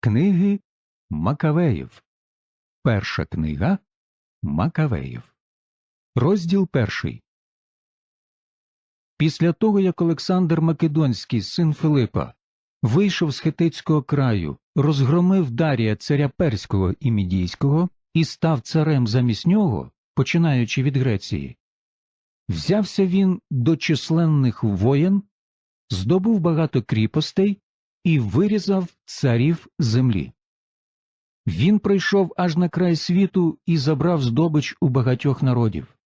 Книги Макавеїв. Перша книга Макавеїв. Розділ перший. Після того, як Олександр Македонський, син Филипа, вийшов з хетицького краю, розгромив Дарія царя Перського і Мідійського і став царем замість нього, починаючи від Греції, взявся він до численних воєн, здобув багато кріпостей і вирізав царів землі. Він прийшов аж на край світу і забрав здобич у багатьох народів.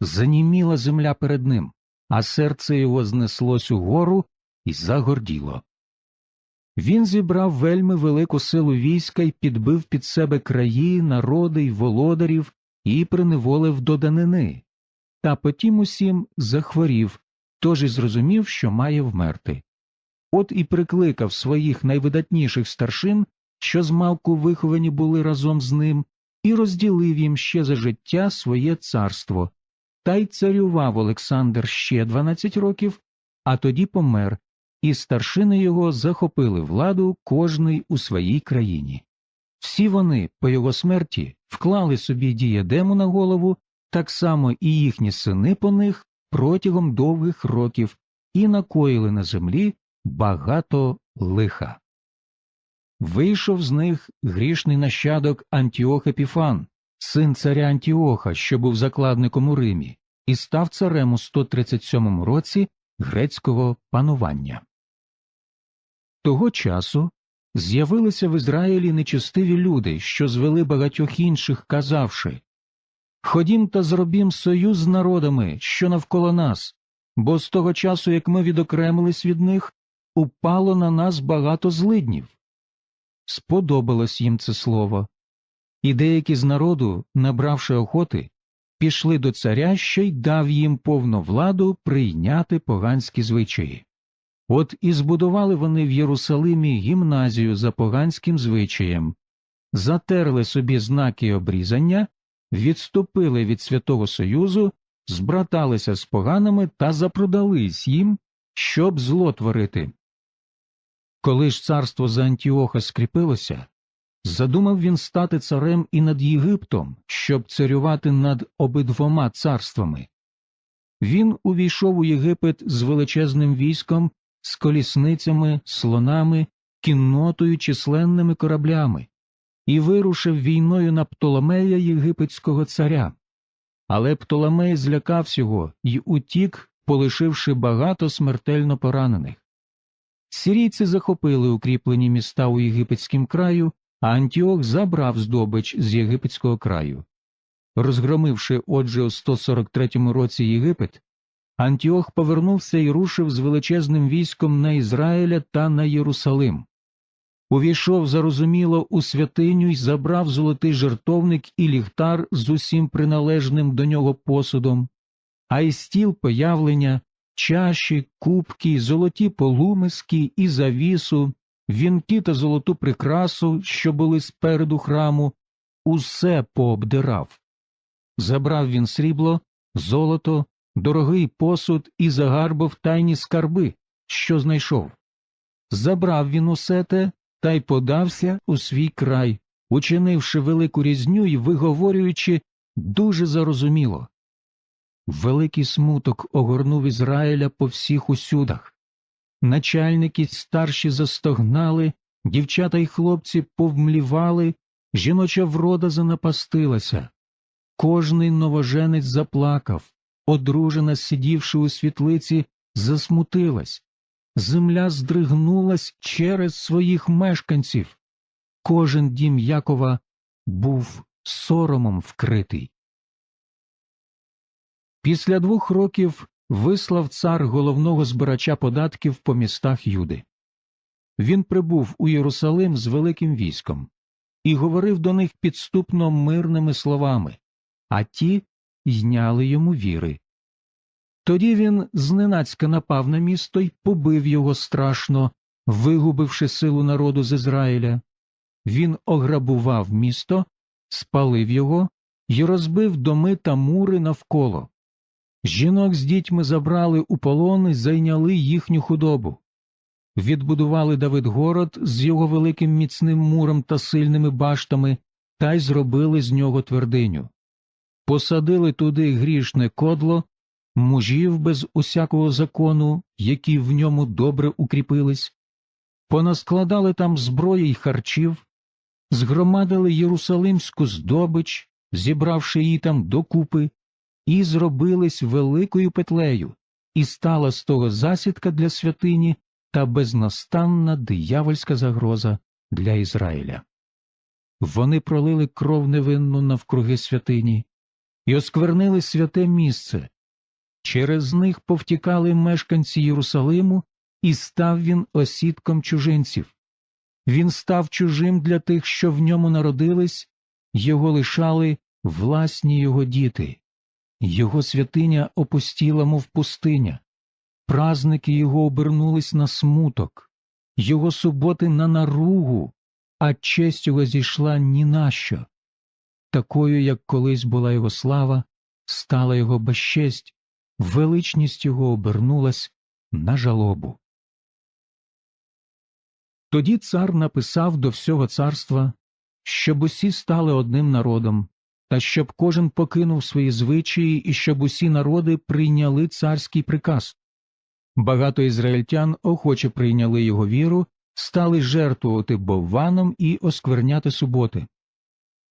Заніміла земля перед ним, а серце його знеслось угору і загорділо. Він зібрав вельми велику силу війська і підбив під себе краї, народи й володарів і приневолив до данини. Та потім усім захворів, тож і зрозумів, що має вмерти. От і прикликав своїх найвидатніших старшин, що змалку виховані були разом з ним, і розділив їм ще за життя своє царство. Та й царював Олександр ще дванадцять років, а тоді помер, і старшини його захопили владу кожний у своїй країні. Всі вони, по його смерті, вклали собі дієдему на голову, так само і їхні сини по них протягом довгих років і накоїли на землі багато лиха. Вийшов з них грішний нащадок Антіох Епіфан, син царя Антіоха, що був закладником у Римі, і став царем у 137 році грецького панування. Того часу з'явилися в Ізраїлі нечестиві люди, що звели багатьох інших, казавши Ходім та зробім союз з народами, що навколо нас, бо з того часу, як ми відокремились від них, упало на нас багато злиднів. Сподобалось їм це слово, і деякі з народу, набравши охоти, пішли до царя, що й дав їм повну владу прийняти поганські звичаї. От і збудували вони в Єрусалимі гімназію за поганським звичаєм, затерли собі знаки обрізання, відступили від Святого Союзу, збраталися з поганими та запродались їм, щоб зло творити. Коли ж царство за Антіоха скріпилося, задумав він стати царем і над Єгиптом, щоб царювати над обидвома царствами. Він увійшов у Єгипет з величезним військом, з колісницями, слонами, кіннотою, численними кораблями, і вирушив війною на Птоломея єгипетського царя. Але Птоломей злякався його і утік, полишивши багато смертельно поранених. Сірійці захопили укріплені міста у єгипетському краю, а Антіох забрав здобич з єгипетського краю. Розгромивши отже у 143 році Єгипет, Антіох повернувся і рушив з величезним військом на Ізраїля та на Єрусалим. Увійшов зарозуміло у святиню й забрав золотий жертовник і ліхтар з усім приналежним до нього посудом, а й стіл появлення, чаші, кубки, золоті полумиски і завісу, вінки та золоту прикрасу, що були спереду храму, усе пообдирав. Забрав він срібло, золото, дорогий посуд і загарбав тайні скарби, що знайшов. Забрав він усе те та й подався у свій край, учинивши велику різню і виговорюючи дуже зарозуміло. Великий смуток огорнув Ізраїля по всіх усюдах. Начальники старші застогнали, дівчата й хлопці повмлівали, жіноча врода занапастилася. Кожний новоженець заплакав, одружена, сидівши у світлиці, засмутилась. Земля здригнулась через своїх мешканців. Кожен дім Якова був соромом вкритий. Після двох років вислав цар головного збирача податків по містах Юди. Він прибув у Єрусалим з великим військом і говорив до них підступно мирними словами, а ті йняли йому віри. Тоді він зненацька напав на місто й побив його страшно, вигубивши силу народу з Ізраїля. Він ограбував місто, спалив його й розбив доми та мури навколо. Жінок з дітьми забрали у полон і зайняли їхню худобу. відбудували Давидгород з його великим міцним муром та сильними баштами, та й зробили з нього твердиню. Посадили туди грішне кодло, мужів без усякого закону, які в ньому добре укріпились, понаскладали там зброї й харчів, згромадили єрусалимську здобич, зібравши її там докупи, і зробились великою петлею, і стала з того засідка для святині та безнастанна диявольська загроза для Ізраїля. Вони пролили кров невинну навкруги святині і осквернили святе місце. Через них повтікали мешканці Єрусалиму, і став він осідком чужинців. Він став чужим для тих, що в ньому народились, його лишали власні його діти. Його святиня опустіла, мов пустиня, празники його обернулись на смуток, його суботи на наругу, а честь його зійшла ні на що. Такою, як колись була його слава, стала його безчесть, величність його обернулась на жалобу. Тоді цар написав до всього царства, щоб усі стали одним народом, та щоб кожен покинув свої звичаї і щоб усі народи прийняли царський приказ. Багато ізраїльтян охоче прийняли його віру, стали жертвувати бовваном і оскверняти суботи.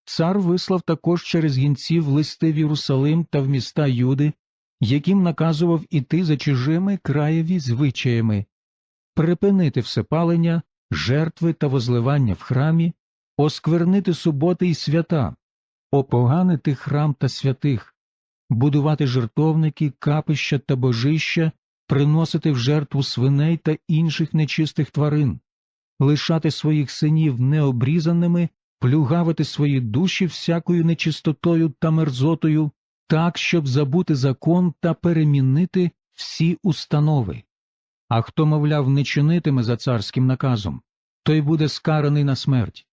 Цар вислав також через гінців листи в Єрусалим та в міста Юди, яким наказував іти за чужими краєві звичаями, припинити всепалення, жертви та возливання в храмі, осквернити суботи й свята, опоганити храм та святих, будувати жертовники, капища та божища, приносити в жертву свиней та інших нечистих тварин, лишати своїх синів необрізаними, плюгавити свої душі всякою нечистотою та мерзотою, так, щоб забути закон та перемінити всі установи. А хто, мовляв, не чинитиме за царським наказом, той буде скараний на смерть.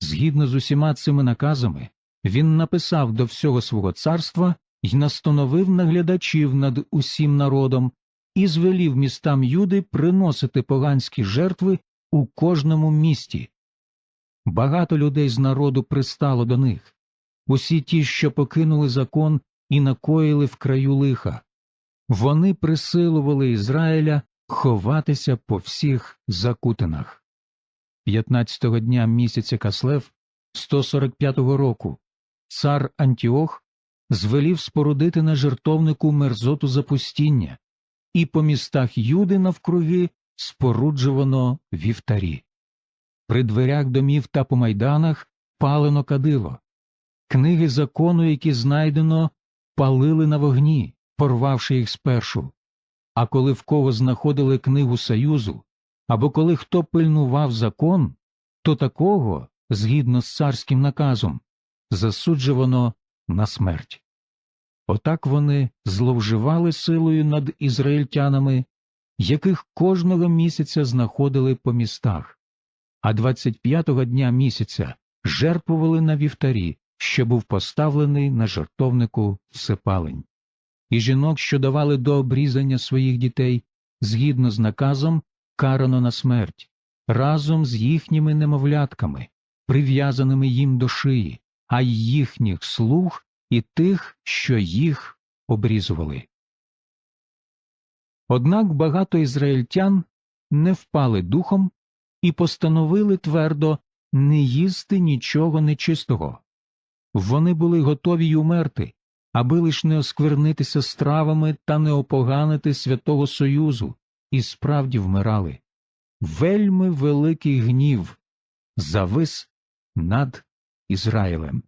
Згідно з усіма цими наказами, він написав до всього свого царства й настановив наглядачів над усім народом і звелів містам Юди приносити поганські жертви у кожному місті. Багато людей з народу пристало до них, усі ті, що покинули закон і накоїли в краю лиха. Вони присилували Ізраїля ховатися по всіх закутинах. 15-го дня місяця Каслев 145-го року цар Антіох звелів спорудити на жертовнику мерзоту запустіння, і по містах Юди навкруги споруджувано вівтарі. При дверях домів та по майданах палено кадило. Книги закону, які знайдено, палили на вогні, порвавши їх спершу. А коли в кого знаходили книгу Союзу, або коли хто пильнував закон, то такого, згідно з царським наказом, засуджувано на смерть. Отак вони зловживали силою над ізраїльтянами, яких кожного місяця знаходили по містах, а 25-го дня місяця жертвували на вівтарі, що був поставлений на жертовнику всепалень. І жінок, що давали до обрізання своїх дітей, згідно з наказом, карано на смерть, разом з їхніми немовлятками, прив'язаними їм до шиї, а й їхніх слуг і тих, що їх обрізували. Однак багато ізраїльтян не впали духом і постановили твердо не їсти нічого нечистого. Вони були готові й умерти, аби лиш не осквернитися стравами та не опоганити святого Союзу, і справді вмирали. Вельми великий гнів завис над Ізраїлем.